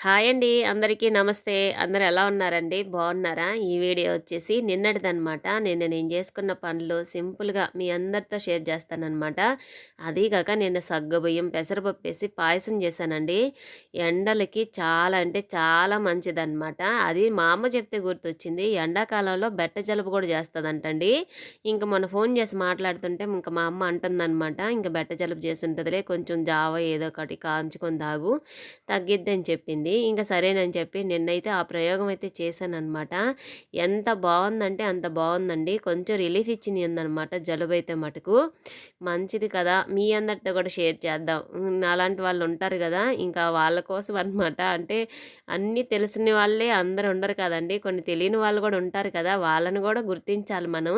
Hi అండి. అందరికీ నమస్తే. అందరు ఎలా ఉన్నారండి? బాగున్నారా? ఈ వీడియో వచ్చేసి నిన్నటిదనమాట నిన్న నేను చేసుకున్న పనులు సింపుల్గా మీ అందరితో షేర్ చేస్తానమాట అది కాక నిన్న సగ్గుబియ్యం పెసరపప్పు వేసి పాయసం చేశానండి. ఎండలకి చాలా అంటే చాలా మంచిదన్నమాట. అది మా అమ్మ చెప్తే గుర్తొచ్చింది. ఎండాకాలంలో బెట్ట జలుబు కూడా చేస్తుందంటండి. ఇంకా మొన్న ఫోన్ చేసి మాట్లాడుతుంటే ఇంకా మా అమ్మ అంటుందన్నమాట. ఇంకా బెట్ట జలుబు చేసి ఉంటుందిలే కొంచెం జావ ఏదో ఒకటి కాంచుకొని తాగు. తగ్గిద్దని చెప్పింది. అయింది ఇంకా సరేనని చెప్పి నిన్నైతే ఆ ప్రయోగం అయితే చేశానమాట ఎంత బాగుందంటే అంత బాగుందండి కొంచెం రిలీఫ్ ఇచ్చింది అనమాట జలుబు అయితే మటుకు. మంచిది కదా. మీ అందరితో కూడా షేర్ చేద్దాం. అలాంటి వాళ్ళు ఉంటారు కదా. ఇంకా వాళ్ళ కోసం అనమాట అంటే అన్నీ తెలిసిన వాళ్ళే అందరు ఉండరు కదండి. కొన్ని తెలియని వాళ్ళు కూడా ఉంటారు కదా. వాళ్ళని కూడా గుర్తించాలి మనం.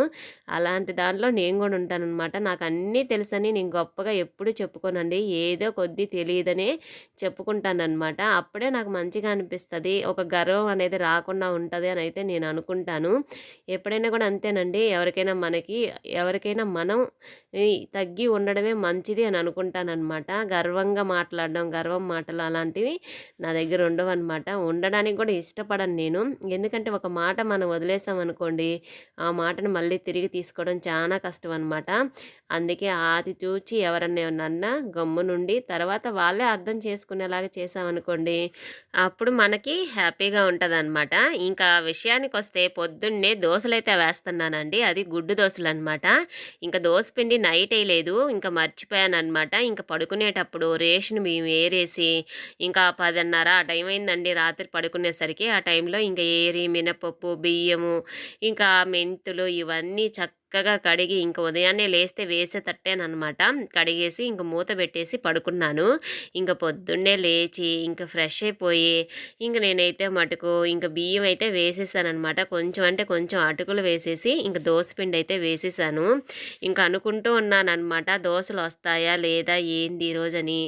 అలాంటి దాంట్లో నేను కూడా ఉంటానన్నమాట. నాకు అన్నీ తెలుసని నేను గొప్పగా ఎప్పుడు చెప్పుకోనండి. ఏదో కొద్ది తెలియదనే చెప్పుకుంటానమాట అప్పుడే నాకు నాకు మంచిగా అనిపిస్తుంది. ఒక గర్వం అనేది రాకుండా ఉంటుంది అని అయితే నేను అనుకుంటాను. ఎప్పుడైనా కూడా అంతేనండి. ఎవరికైనా మనకి ఎవరికైనా మనం తగ్గి ఉండడమే మంచిది అని అనుకుంటానమాట గర్వంగా మాట్లాడడం గర్వం మాటలు అలాంటివి నా దగ్గర ఉండవన్నమాట. ఉండడానికి కూడా ఇష్టపడను నేను. ఎందుకంటే ఒక మాట మనం వదిలేసాం అనుకోండి ఆ మాటను మళ్ళీ తిరిగి తీసుకోవడం చాలా కష్టం అనమాట అందుకే ఆది చూచి ఎవరన్నా నన్న గమ్ము నుండి తర్వాత వాళ్ళే అర్థం చేసుకునేలాగా చేసామనుకోండి అప్పుడు మనకి హ్యాపీగా ఉంటుంది అనమాట ఇంకా విషయానికి వస్తే పొద్దున్నే దోశలు అయితే వేస్తున్నానండి. అది గుడ్డు దోశలు అనమాట ఇంకా దోశ పిండి నైట్ వేయలేదు ఇంకా మర్చిపోయాను అనమాట ఇంకా పడుకునేటప్పుడు రేషన్ బియ్యం ఏరేసి ఇంకా పదిన్నర ఆ టైం అయిందండి రాత్రి పడుకునేసరికి. ఆ టైంలో ఇంకా ఏరి మినపప్పు బియ్యము ఇంకా మెంతులు ఇవన్నీ చక్క చక్కగా కడిగి ఇంక ఉదయాన్నే లేస్తే వేసే వేసేటట్టేనమాట కడిగేసి ఇంక మూత పెట్టేసి పడుకున్నాను. ఇంక పొద్దున్నే లేచి ఇంక ఫ్రెష్ అయిపోయి ఇంక నేనైతే మటుకు ఇంక బియ్యం అయితే వేసేసానమాట కొంచెం అంటే కొంచెం అటుకులు వేసేసి ఇంక దోశపిండి అయితే వేసేసాను. ఇంక అనుకుంటూ ఉన్నానమాట దోశలు వస్తాయా లేదా? ఏంది ఈరోజని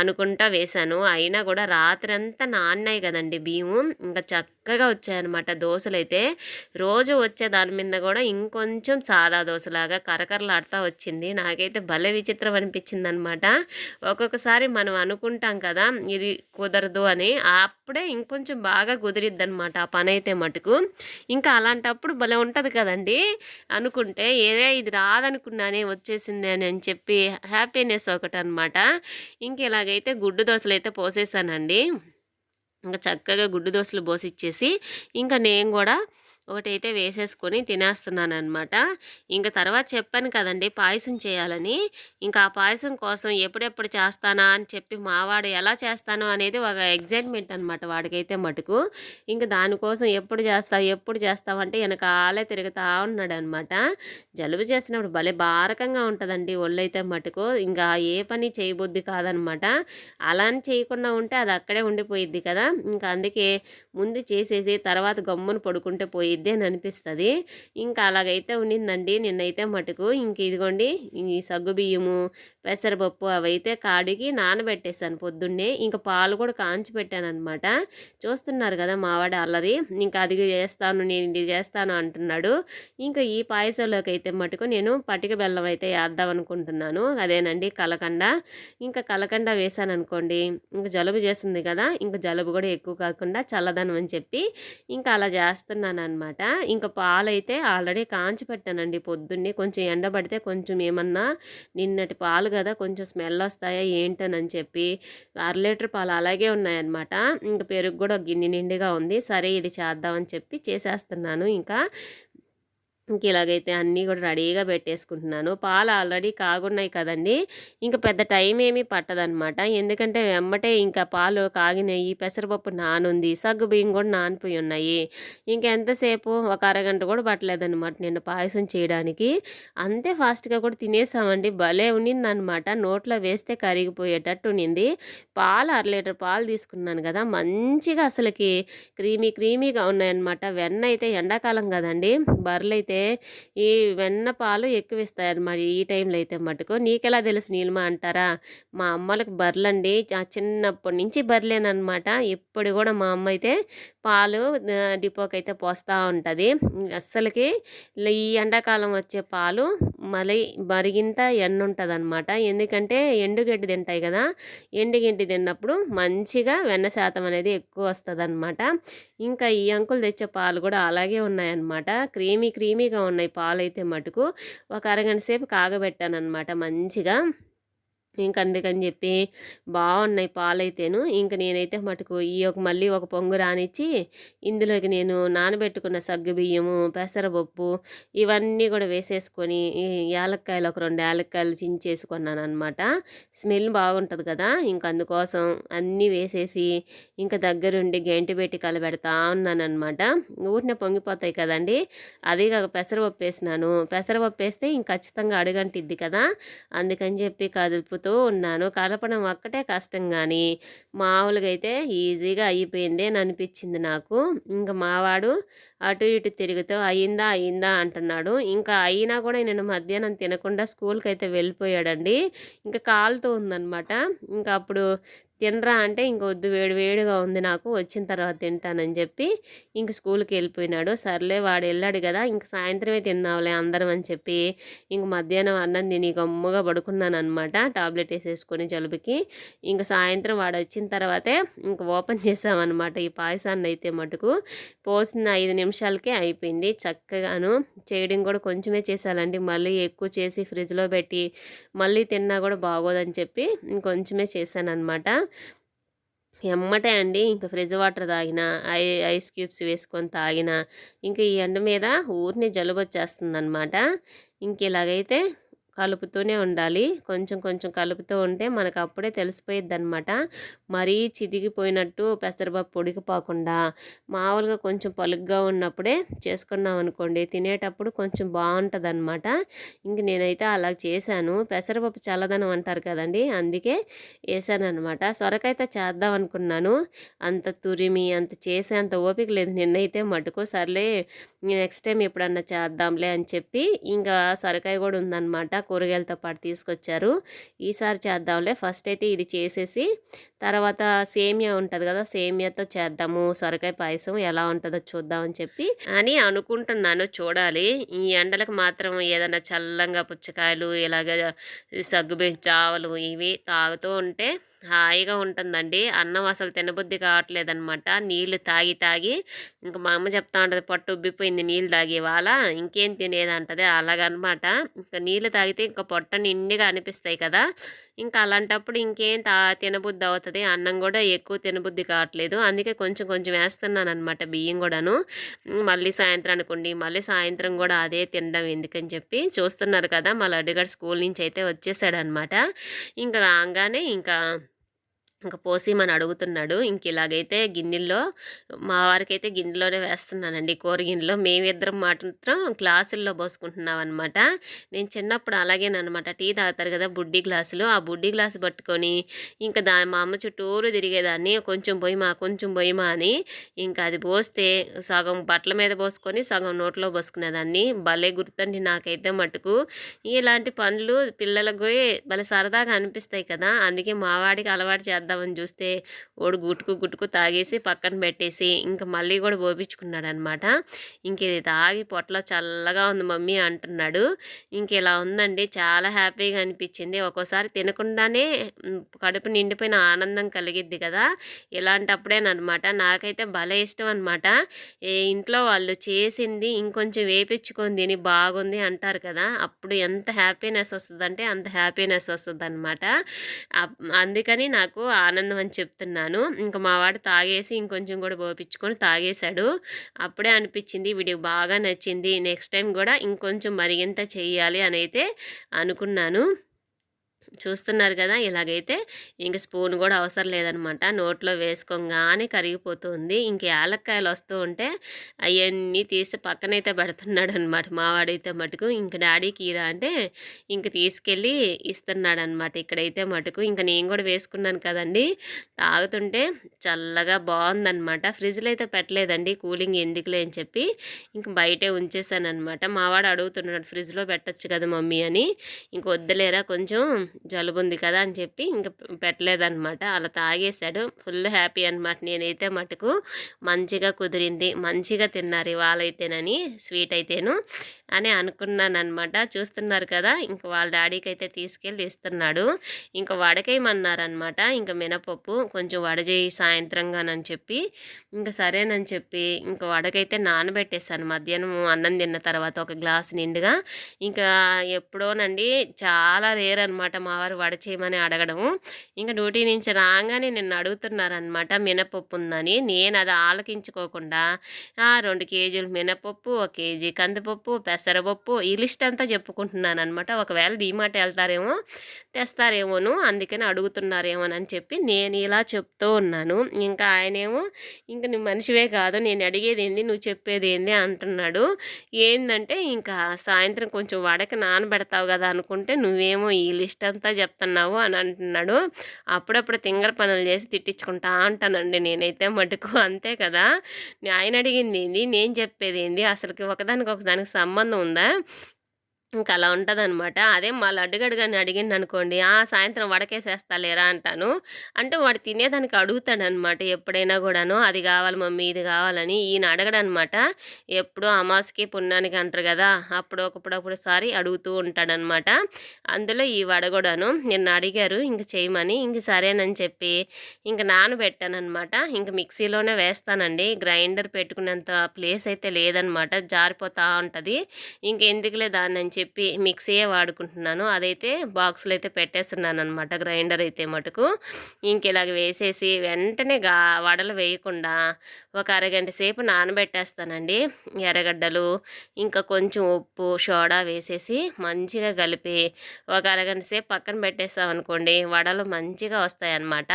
అనుకుంటా వేశాను అయినా కూడా రాత్రి అంతా నాన్నాయి కదండి బియ్యం ఇంకా చక్కగా వచ్చాయన్నమాట దోశలు అయితే రోజు వచ్చే దాని మీద కూడా ఇంకొంచెం సా సాదా దోశలాగా కరకరలాడుతూ వచ్చింది. నాకైతే భలే విచిత్రం అనిపించింది అనమాట ఒక్కొక్కసారి మనం అనుకుంటాం కదా ఇది కుదరదు అని అప్పుడే ఇంకొంచెం బాగా కుదిరిద్ది అనమాట ఆ పని అయితే మటుకు. ఇంకా అలాంటప్పుడు భలే ఉంటుంది కదండి అనుకుంటే ఏదే ఇది రాదనుకున్నానే వచ్చేసింది అని అని చెప్పి హ్యాపీనెస్ ఒకటి అనమాట ఇంక ఇలాగైతే గుడ్డు దోశలు అయితే పోసేసానండి. ఇంకా చక్కగా గుడ్డు దోశలు పోసిచ్చేసి ఇంకా నేను కూడా ఒకటైతే వేసేసుకొని తినేస్తున్నాను అనమాట ఇంకా తర్వాత చెప్పాను కదండి పాయసం చేయాలని. ఇంకా ఆ పాయసం కోసం ఎప్పుడెప్పుడు చేస్తానా అని చెప్పి మావాడు ఎలా చేస్తాను అనేది ఒక ఎగ్జైట్మెంట్ అనమాట వాడికైతే మటుకు. ఇంకా దానికోసం ఎప్పుడు చేస్తావు ఎప్పుడు చేస్తావు అంటే వెనకాలే తిరుగుతూ ఉన్నాడు అనమాట జలుబు చేసినప్పుడు భలే బారకంగా ఉంటుందండి ఒళ్ళైతే మటుకు. ఇంకా ఏ పని చేయబుద్ది కాదనమాట అలా చేయకుండా ఉంటే అది అక్కడే ఉండిపోయిద్ది కదా. ఇంకా అందుకే ముందు చేసేసి తర్వాత గమ్మును పడుకుంటే పోయిద్ది. అయిద్ది అని అనిపిస్తుంది. ఇంకా అలాగైతే ఉండిందండి. నిన్నైతే మటుకు ఇంక ఇదిగోండి ఈ సగ్గు బియ్యము పెసరపప్పు అవైతే కాడికి నానబెట్టేశాను పొద్దున్నే. ఇంకా పాలు కూడా కాంచి పెట్టాను అనమాట చూస్తున్నారు కదా మావాడ అల్లరి. ఇంకా అది చేస్తాను నేను ఇది చేస్తాను అంటున్నాడు. ఇంకా ఈ పాయసంలోకి అయితే మటుకు నేను పటిక బెల్లం అయితే వేద్దాం అనుకుంటున్నాను. అదేనండి కలకండ. ఇంకా కలకండ వేసాను అనుకోండి ఇంకా జలుబు చేస్తుంది కదా ఇంకా జలుబు కూడా ఎక్కువ కాకుండా చల్లదనం అని చెప్పి ఇంకా అలా చేస్తున్నాను అనమాట అనమాట ఇంకా పాలైతే ఆల్రెడీ కాంచి పెట్టానండి పొద్దున్నే. కొంచెం ఎండబడితే కొంచెం ఏమన్నా నిన్నటి పాలు కదా కొంచెం స్మెల్ వస్తాయా ఏంటనని చెప్పి అర లీటర్ పాలు అలాగే ఉన్నాయన్నమాట. ఇంకా పెరుగు కూడా గిన్నె నిండుగా ఉంది. సరే ఇది చేద్దామని చెప్పి చేసేస్తున్నాను. ఇంకా ఇంక ఇలాగైతే అన్నీ కూడా రెడీగా పెట్టేసుకుంటున్నాను. పాలు ఆల్రెడీ కాగున్నాయి కదండి. ఇంకా పెద్ద టైం ఏమీ పట్టదనమాట ఎందుకంటే వెమ్మటే ఇంకా పాలు కాగినాయి పెసరపప్పు నానుంది సగ్గు బియ్యం కూడా నానిపోయి ఉన్నాయి. ఇంకెంతసేపు ఒక అరగంట కూడా పట్టలేదనమాట నిన్న పాయసం చేయడానికి. అంతే ఫాస్ట్గా కూడా తినేసామండి. భలే ఉన్నిందనమాట నోట్లో వేస్తే కరిగిపోయేటట్టు ఉన్నింది. పాలు అర లీటర్ పాలు తీసుకున్నాను కదా. మంచిగా అసలుకి క్రీమీ క్రీమీగా ఉన్నాయన్నమాట. వెన్న అయితే ఎండాకాలం కదండి. బర్రెలు అయితే ఈ వెన్న పాలు ఎక్కువ ఇస్తాయన్నమాట ఈ టైంలో అయితే మటుకు. నీకెలా తెలుసు నీలిమ అంటారా? మా అమ్మలకు బర్రెలండి చిన్నప్పటి నుంచి బర్రెలేనమాట ఇప్పుడు కూడా మా అమ్మ అయితే పాలు డిపోకి అయితే పోస్తూ ఉంటుంది. అస్సలకి ఈ ఎండాకాలం వచ్చే పాలు మళ్ళీ మరిగింత ఎండ ఉంటుంది అనమాట ఎందుకంటే ఎండుగడ్డి తింటాయి కదా ఎండుగడ్డి తిన్నప్పుడు మంచిగా వెన్న శాతం అనేది ఎక్కువ వస్తుంది ఇంకా ఈ అంకులు తెచ్చే పాలు కూడా అలాగే ఉన్నాయన్నమాట. క్రీమీ క్రీమీగా ఉన్నాయి పాలు అయితే మటుకు. ఒక అరగంట సేపు కాగబెట్టాను అనమాట మంచిగా. ఇంక అందుకని చెప్పి బాగున్నాయి పాలైతేను. ఇంక నేనైతే మటుకు ఈ ఒక మళ్ళీ ఒక పొంగు రానిచ్చి ఇందులోకి నేను నానబెట్టుకున్న సగ్గు బియ్యము పెసరపప్పు ఇవన్నీ కూడా వేసేసుకొని యాలక్కాయలు ఒక రెండు యాలక్కాయలు చించేసుకున్నాను అనమాట స్మెల్ బాగుంటుంది కదా! ఇంక అందుకోసం అన్నీ వేసేసి ఇంకా దగ్గరుండి గెంటి పెట్టి కలబెడతా ఉన్నానమాట ఊరినే పొంగిపోతాయి కదండి! అదే కాక పెసరపప్పు వేసినాను. పెసరపప్పు వేస్తే ఇంక ఖచ్చితంగా అడుగంటిద్ది కదా! అందుకని చెప్పి కదుపు కలుపుతూ ఉన్నాను. కలపడం ఒక్కటే కష్టం కానీ మామూలుగా అయితే ఈజీగా అయిపోయింది అని అనిపించింది నాకు. ఇంకా మావాడు అటు ఇటు తిరుగుతూ అయిందా అయిందా అంటున్నాడు. ఇంకా అయినా కూడా నేను మధ్యాహ్నం తినకుండా స్కూల్కి అయితే వెళ్ళిపోయాడండి. ఇంకా కాలుతో ఉందన్నమాట. ఇంకా అప్పుడు తినరా అంటే ఇంకొద్దు వేడి వేడిగా ఉంది నాకు వచ్చిన తర్వాత తింటానని చెప్పి ఇంక స్కూల్కి వెళ్ళిపోయినాడు. సర్లే వాడు వెళ్ళాడు కదా ఇంక సాయంత్రమే తిందాంలే అందరం అని చెప్పి ఇంక మధ్యాహ్నం అన్నం తిని గమ్ముగా పడుకున్నాను అనమాట టాబ్లెట్ వేసేసుకొని జలుబుకి. ఇంక సాయంత్రం వాడు వచ్చిన తర్వాతే ఇంక ఓపెన్ చేసామన్నమాట ఈ పాయసాన్ని అయితే మటుకు. పోసిన ఐదు నిమిషాలకే అయిపోయింది. చక్కగాను చేయడం కూడా కొంచెమే చేసాలండి మళ్ళీ ఎక్కువ చేసి ఫ్రిడ్జ్లో పెట్టి మళ్ళీ తిన్నా కూడా బాగోదని చెప్పి ఇంకొంచెమే చేశాను అనమాట ఎమ్మటే అండి ఇంకా ఫ్రిడ్జ్ వాటర్ తాగిన ఐ ఐస్ క్యూబ్స్ వేసుకొని తాగిన ఇంకా ఈ ఎండ మీద ఊరిని జలుబు వచ్చేస్తుంది అనమాట ఇంక ఇలాగైతే కలుపుతూనే ఉండాలి. కొంచెం కొంచెం కలుపుతూ ఉంటే మనకు అప్పుడే తెలిసిపోయిద్ది అనమాట మరీ చిదిగిపోయినట్టు పెసరపప్పు ఉడికిపోకుండా మామూలుగా కొంచెం పలుగ్గా ఉన్నప్పుడే చేసుకున్నాం అనుకోండి. తినేటప్పుడు కొంచెం బాగుంటుంది అనమాట ఇంక నేనైతే అలా చేశాను. పెసరపప్పు చల్లదనం అంటారు కదండి అందుకే వేసాను అనమాట సొరకైతే చేద్దాం అనుకున్నాను. అంత తురిమి అంత చేసే అంత ఓపిక లేదు. నిన్నైతే మటుకు సర్లే నెక్స్ట్ టైం ఎప్పుడన్నా చేద్దాంలే అని చెప్పి ఇంకా సొరకాయ కూడా ఉందన్నమాట. కూరగాయలతో పాటు తీసుకొచ్చారు. ఈసారి చేద్దాంలే. ఫస్ట్ అయితే ఇది చేసేసి తర్వాత సేమియా ఉంటుంది కదా సేమియాతో చేద్దాము సొరకాయ పాయసం ఎలా ఉంటుందో చూద్దామని చెప్పి అని అనుకుంటున్నాను చూడాలి. ఈ ఎండలకు మాత్రం ఏదైనా చల్లంగా పుచ్చకాయలు ఇలాగ సగ్గుబే చావలు ఇవి తాగుతూ ఉంటే హాయిగా ఉంటుందండి. అన్నం అసలు తినబుద్ధి కావట్లేదనమాట. నీళ్ళు తాగి తాగి ఇంకా మా అమ్మ చెప్తా ఉంటుంది పట్టు ఉబ్బిపోయింది నీళ్ళు తాగి వాళ్ళ ఇంకేం తినేదంటది అలాగనమాట. ఇంకా నీళ్ళు తాగితే ఇంకా పొట్ట నిండిగా అనిపిస్తాయి కదా. ఇంకా అలాంటప్పుడు ఇంకేం తా తినబుద్ధి అవుతుంది. అన్నం కూడా ఎక్కువ తినబుద్ధి కావట్లేదు. అందుకే కొంచెం కొంచెం వేస్తున్నాను అనమాట బియ్యం కూడాను. మళ్ళీ సాయంత్రం అనుకోండి మళ్ళీ సాయంత్రం కూడా అదే తినడం ఎందుకని చెప్పి చూస్తున్నారు కదా. మళ్ళీ అడిగాడు స్కూల్ నుంచి అయితే వచ్చేసాడనమాట. ఇంకా రాగానే ఇంకా ఇంకా పోసిమని అడుగుతున్నాడు. ఇంక ఇలాగైతే గిన్నెల్లో మా వారికైతే గిన్నెలోనే వేస్తున్నానండి. కూర గిన్నెలో మేమిద్దరం మాత్రం గ్లాసుల్లో పోసుకుంటున్నాం అనమాట నేను చిన్నప్పుడు అలాగేనమాట టీ తాగుతారు కదా బుడ్డి గ్లాసులు. ఆ బుడ్డి గ్లాసు పట్టుకొని ఇంకా దాని మా అమ్మ చుట్టూరు తిరిగేదాన్ని. కొంచెం మా కొంచెం మా అని ఇంకా అది పోస్తే సగం బట్టల మీద పోసుకొని సగం నోట్లో పోసుకునేదాన్ని. భలే గుర్తండి నాకైతే మటుకు. ఇలాంటి పనులు పిల్లలకు భలే సరదాగా అనిపిస్తాయి కదా. అందుకే మా వాడికి అలవాటు చేద్దాం చేద్దామని చూస్తే ఓడు గుట్టుకు గుట్టుకు తాగేసి పక్కన పెట్టేసి ఇంకా మళ్ళీ కూడా పోపించుకున్నాడు అనమాట ఇంక ఇది తాగి పొట్టలో చల్లగా ఉంది మమ్మీ అంటున్నాడు. ఇంక ఇలా ఉందండి. చాలా హ్యాపీగా అనిపించింది. ఒక్కోసారి తినకుండానే కడుపు నిండిపోయిన ఆనందం కలిగిద్ది కదా. ఇలాంటప్పుడేనమాట నాకైతే భలే ఇష్టం అనమాట ఇంట్లో వాళ్ళు చేసింది ఇంకొంచెం వేపించుకొని తిని బాగుంది అంటారు కదా. అప్పుడు ఎంత హ్యాపీనెస్ వస్తుందంటే అంత హ్యాపీనెస్ వస్తుంది అనమాట అందుకని నాకు ఆనందం అని చెప్తున్నాను. ఇంకా మా వాడు తాగేసి ఇంకొంచెం కూడా పోపించుకొని తాగేశాడు. అప్పుడే అనిపించింది వీడికి బాగా నచ్చింది. నెక్స్ట్ టైం కూడా ఇంకొంచెం మరిగింత చేయాలి అని అయితే అనుకున్నాను. చూస్తున్నారు కదా! ఇలాగైతే ఇంక స్పూన్ కూడా అవసరం లేదనమాట. నోట్లో వేసుకోగానే కరిగిపోతుంది. ఇంక యాలక్కాయలు వస్తూ ఉంటే అవన్నీ తీసి పక్కనైతే పెడుతున్నాడు అనమాట మావాడైతే మటుకు ఇంక డాడీకి ఇరా అంటే ఇంక తీసుకెళ్ళి ఇస్తున్నాడు అనమాట ఇక్కడైతే మటుకు. ఇంకా నేను కూడా వేసుకున్నాను కదండి! తాగుతుంటే చల్లగా బాగుందనమాట. ఫ్రిడ్జ్లో అయితే పెట్టలేదండి. కూలింగ్ ఎందుకులే అని చెప్పి ఇంక బయటే ఉంచేసాను అనమాట మావాడు అడుగుతున్నాడు ఫ్రిడ్జ్లో పెట్టచ్చు కదా మమ్మీ అని. ఇంక వద్దులేరా కొంచెం జలుబు ఉంది కదా అని చెప్పి ఇంకా పెట్టలేదనమాట అలా తాగేశాడు. ఫుల్ హ్యాపీ అనమాట నేనైతే మటుకు మంచిగా కుదిరింది. మంచిగా తిన్నారు వాళ్ళైతేనని స్వీట్ అయితేను అని అనుకున్నాను అనమాట చూస్తున్నారు కదా ఇంక వాళ్ళ డాడీకి అయితే తీసుకెళ్ళి ఇస్తున్నాడు. ఇంకా వడకేయమన్నారనమాట ఇంకా మినపప్పు కొంచెం వడజేయి సాయంత్రంగానని చెప్పి. ఇంకా సరేనని చెప్పి ఇంకా వడకైతే నానబెట్టేశాను. మధ్యాహ్నం అన్నం తిన్న తర్వాత ఒక గ్లాస్ నిండుగా. ఇంకా ఎప్పుడోనండి చాలా రేర్ అనమాట మా వారు వడ చేయమని అడగడము. ఇంకా డ్యూటీ నుంచి రాగానే నిన్ను అడుగుతున్నారనమాట మినపప్పు ఉందని. నేను అది ఆలకించుకోకుండా రెండు కేజీలు మినపప్పు ఒక కేజీ కందిపప్పు పెసరపప్పు ఈ లిస్ట్ అంతా చెప్పుకుంటున్నాను అనమాట ఒకవేళ డీమార్ట్ వెళ్తారేమో తెస్తారేమోను అందుకని అడుగుతున్నారేమో అని చెప్పి నేను ఇలా చెప్తూ ఉన్నాను. ఇంకా ఆయనేమో ఇంక నువ్వు మనిషివే కాదు నేను అడిగేది ఏంది నువ్వు చెప్పేది ఏంది అంటున్నాడు. ఏందంటే ఇంకా సాయంత్రం కొంచెం వడకి నానబెడతావు కదా అనుకుంటే నువ్వేమో ఈ లిస్ట్ అంతా చెప్తున్నావు అని అంటున్నాడు. అప్పుడప్పుడు తింగర పనులు చేసి తిట్టించుకుంటా అంటానండి నేనైతే మటుకు. అంతే కదా. ఆయన అడిగింది ఏంది నేను చెప్పేది ఏంది అసలుకి ఒకదానికి ఒకదానికి సంబంధం ఉందా? ఇంకా అలా ఉంటదనమాట. అదే మా లడ్డుగాడు అడిగింది అనుకోండి "ఆ! సాయంత్రం వడకేసేస్తా లేరా" అంటాను. అంటే వాడు తినేదానికి అడుగుతాడనమాట ఎప్పుడైనా కూడాను "అది కావాలి మమ్మీ, ఇది కావాలని ఈయన అడగడనమాట. ఎప్పుడో అమావాస్యకి, పుణ్యానికి అంటారు కదా అప్పుడు ఒకప్పుడప్పుడు సారి అడుగుతూ ఉంటాడనమాట. అందులో ఈ వడ కూడాను నిన్న అడిగారు ఇంక చేయమని. ఇంక సరేనని చెప్పి ఇంక నానబెట్టానమాట ఇంక మిక్సీలోనే వేస్తానండి. గ్రైండర్ పెట్టుకునేంత ప్లేస్ అయితే లేదనమాట. జారిపోతా ఉంటుంది ఇంకెందుకులే దాన్నంచి చెప్పి మిక్సీయే వాడుకుంటున్నాను. అదైతే బాక్స్లో అయితే పెట్టేస్తున్నాను అనమాట గ్రైండర్ అయితే మటుకు. ఇంక ఇలాగ వేసేసి వెంటనే గా వడలు వేయకుండా ఒక అరగంట సేపు నానబెట్టేస్తానండి. ఎర్రగడ్డలు ఇంకా కొంచెం ఉప్పు సోడా వేసేసి మంచిగా కలిపి ఒక అరగంట సేపు పక్కన పెట్టేస్తామనుకోండి వడలు మంచిగా వస్తాయన్నమాట.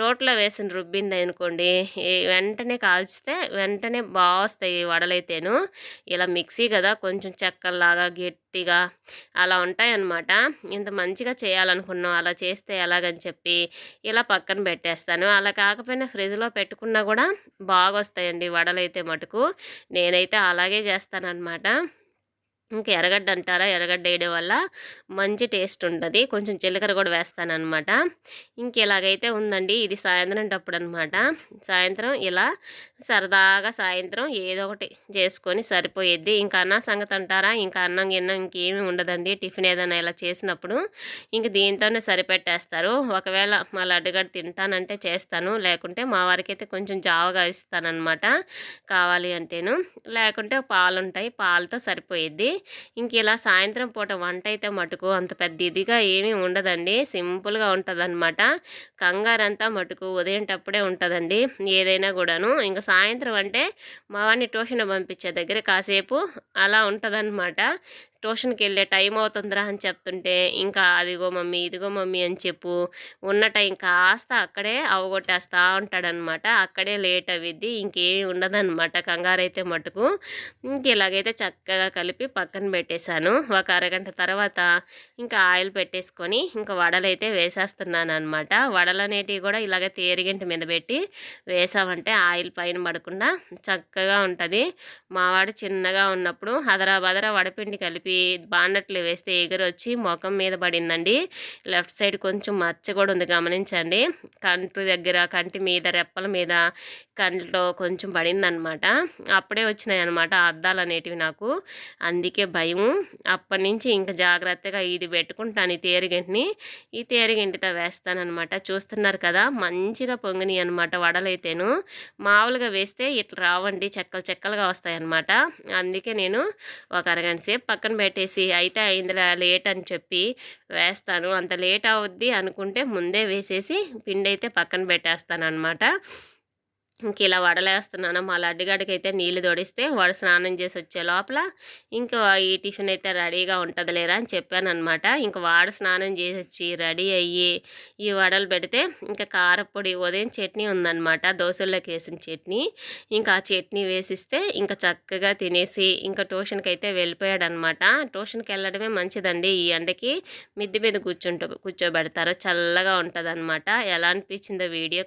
రోట్లో వేసిన రుబ్బింది అనుకోండి వెంటనే కాల్చితే వెంటనే బాగా వస్తాయి వడలైతేను. ఇలా మిక్సీ కదా కొంచెం చెక్కల్లాగా గట్టి గట్టిగా అలా ఉంటాయన్నమాట. ఇంత మంచిగా చేయాలనుకున్నాం అలా చేస్తే ఎలాగని చెప్పి ఇలా పక్కన పెట్టేస్తాను. అలా కాకపోయినా ఫ్రిడ్జ్లో పెట్టుకున్నా కూడా బాగా వస్తాయండి వడలైతే మటుకు. నేనైతే అలాగే చేస్తానన్నమాట. ఇంకా ఎర్రగడ్డ అంటారా? ఎర్రగడ్డ వేయడం వల్ల మంచి టేస్ట్ ఉంటుంది. కొంచెం జీలకర్ర కూడా వేస్తానమాట ఇంక ఇలాగైతే ఉందండి. ఇది సాయంత్రం టప్పుడు అనమాట సాయంత్రం ఇలా సరదాగా సాయంత్రం ఏదో ఒకటి చేసుకొని సరిపోయేది ఇంకా అన్న సంగతి అంటారా? ఇంకా అన్నం గిన్నం ఇంకేమీ ఉండదండి. టిఫిన్ ఏదైనా ఇలా చేసినప్పుడు ఇంక దీంతోనే సరిపెట్టేస్తారు. ఒకవేళ మా లడ్డుగడ్డ తింటానంటే చేస్తాను. లేకుంటే మా వారికి అయితే కొంచెం జావగా ఇస్తానమాట కావాలి అంటేను. లేకుంటే పాలు ఉంటాయి పాలతో సరిపోయేది ఇంక ఇలా సాయంత్రం పూట వంట అయితే మటుకు అంత పెద్ద ఇదిగా ఏమీ ఉండదండి. సింపుల్గా ఉంటుందన్నమాట. కంగారంతా మటుకు ఉదయంటప్పుడే ఉంటుందండి ఏదైనా కూడాను. ఇంకా సాయంత్రం అంటే మా వాడిని ట్యూషన్ పంపించే దగ్గర కాసేపు అలా ఉంటుందన్నమాట. ట్యూషన్కి వెళ్ళే టైం అవుతుందిరా అని చెప్తుంటే ఇంకా అదిగో మమ్మీ ఇదిగో మమ్మీ అని చెప్పు. ఉన్న టైం కాస్త అక్కడే అవగొట్టేస్తూ ఉంటాడనమాట అక్కడే లేట్ అవిద్ది ఇంకేమి ఉండదన్నమాట కంగారైతే మటుకు. ఇంక ఇలాగైతే చక్కగా కలిపి పక్కన పెట్టేశాను. ఒక అరగంట తర్వాత ఇంకా ఆయిల్ పెట్టేసుకొని ఇంకా వడలైతే వేసేస్తున్నాను అనమాట వడలు అనేటివి కూడా ఇలాగ తేరిగింటి మీద పెట్టి వేసామంటే ఆయిల్ పైన పడకుండా చక్కగా ఉంటుంది. మావాడు చిన్నగా ఉన్నప్పుడు అదరా బదరా వడపిండి కలిపి బాండట్లు వేస్తే ఎగరొచ్చి మొఖం ముఖం మీద పడిందండి. లెఫ్ట్ సైడ్ కొంచెం మచ్చ కూడా ఉంది గమనించండి. కంటి దగ్గర కంటి మీద రెప్పల మీద కంట్లో కొంచెం పడిందనమాట. అప్పుడే వచ్చినాయి అనమాట అద్దాలు అనేటివి నాకు. అందుకే భయం అప్పటి నుంచి ఇంకా జాగ్రత్తగా ఇది పెట్టుకుంటాను ఈ తేరిగింటిని. ఈ తేరిగింటితో వేస్తానమాట చూస్తున్నారు కదా మంచిగా పొంగినాయి అనమాట వడలైతేను. మామూలుగా వేస్తే ఇట్లా రావండి చెక్కలు చెక్కలుగా వస్తాయన్నమాట అందుకే నేను ఒక అరగంట సేపు పక్కన పెట్టేసి అయితే అయిందిలా లేట్ అని చెప్పి వేస్తాను. అంత లేట్ అవుద్ది అనుకుంటే ముందే వేసేసి పిండి అయితే పక్కన పెట్టేస్తాను అనమాట ఇంక ఇలా వడలేస్తున్నాను. మా అయితే నీళ్ళు తోడిస్తే వాడు స్నానం చేసి వచ్చే లోపల ఇంకా ఈ టిఫిన్ అయితే రెడీగా ఉంటుందిలేరా అని చెప్పానమాట ఇంక వాడు స్నానం చేసి వచ్చి రెడీ అయ్యి ఈ వడలు పెడితే ఇంకా కారపొడి ఉదయం చట్నీ ఉందన్నమాట. దోశల్లోకి వేసిన చట్నీ. ఇంకా ఆ చట్నీ వేసిస్తే ఇంకా చక్కగా తినేసి ఇంకా ట్యూషన్కి అయితే వెళ్ళిపోయాడు అనమాట ట్యూషన్కి వెళ్ళడమే మంచిదండి. ఈ ఎండకి మిద్ది మీద కూర్చుంటూ కూర్చోబెడతారు. చల్లగా ఉంటుంది ఎలా అనిపించిందో వీడియో